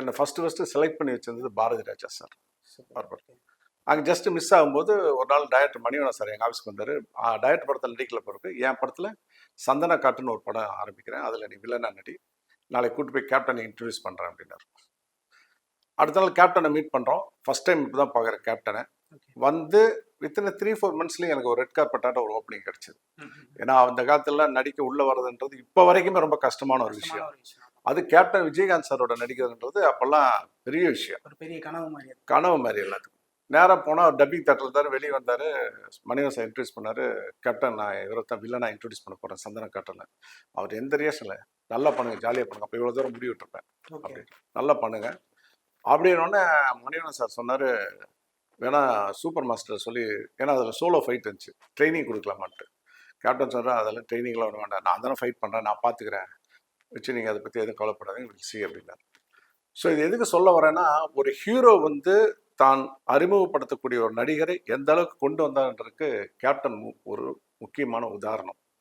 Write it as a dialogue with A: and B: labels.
A: என்னை first first select பண்ணி வச்சிருந்தது பாரதி ராஜா சார். பரவாயில்ல. அங்கே ஜஸ்ட் மிஸ் ஆகும்போது ஒரு நாள் டைரக்டர் மணிவண்ணன் சார் எங்கள் ஆஃபீஸ்க்கு வந்தார். டைரக்டர் படத்தில் நடிக்கல பிறகு என் படத்தில் சந்தன காட்டுன்னு ஒரு படம் ஆரம்பிக்கிறேன். அதில் நீ வில்லனா நடி. நாளைக்கு கூட்டு போய் கேப்டனை இன்ட்ரடியூஸ் பண்ணுறேன் அப்படின்னாரு. அடுத்த நாள் கேப்டனை மீட் பண்ணுறோம் ஃபஸ்ட் டைம் இப்போ தான் பார்க்குறேன் கேப்டனை வந்து வித்தின் த்ரீ ஃபோர் மந்த்ஸ்லேயும் எனக்கு ஒரு ரெட் கார்பெட்டாட்ட ஒரு ஓப்பனிங் கிடச்சிது. ஏன்னா அந்த காலத்துல நடிக்க உள்ள வர்றதுன்றது இப்போ வரைக்குமே ரொம்ப கஷ்டமான ஒரு விஷயம். அது கேப்டன் விஜயகாந்த் சாரோட நடிக்கிறதுன்றது அப்போல்லாம் பெரிய விஷயம்.
B: ஒரு பெரிய கனவு மாதிரி.
A: கனவு மாதிரி எல்லாத்துக்கும். நேராக போனால் டப்பிங் தேட்டர் இருந்தார் வெளியே வந்தார் மணிவன் சார் இன்ட்ரடியூஸ் பண்ணார் கேப்டன் நான் இவரை தான் வில்லனா இன்ட்ரடியூஸ் பண்ண போகிறேன் சந்தன காட்டனை அவர் எந்த ரியாக்ஷனில் நல்லா பண்ணுங்க ஜாலியாக பண்ணுங்க அப்போ இவ்வளோ தூரம் முடிவு விட்டுருப்பேன். அப்படி. நல்லா பண்ணுங்க. அப்படின்னோடனே மணிவண்ணன் சார் சொன்னார் வேணா சூப்பர் மாஸ்டர் சொல்லி ஏன்னா அதில் சோலோ ஃபைட் இருந்துச்சு. ட்ரைனிங் கொடுக்கலாமான்ட்டு. கேப்டன் சொல்கிறேன் அதெல்லாம் ட்ரைனிங்லாம் ஒன்றும் வேண்டாம். நான் தானே ஃபைட் பண்ணுறேன் நான் பார்த்துக்கிறேன் வச்சு நீங்கள் அதை பற்றி எதுவும் கவலைப்படாதீங்க எங்களுக்கு சி அப்படின்னாரு. ஸோ இது எதுக்கு சொல்ல வரேன்னா ஒரு ஹீரோ வந்து தான் அறிமுகப்படுத்தக்கூடிய ஒரு நடிகரை எந்த அளவுக்கு கொண்டு வந்தான்றதுக்கு கேப்டன் மு- ஒரு முக்கியமான உதாரணம்.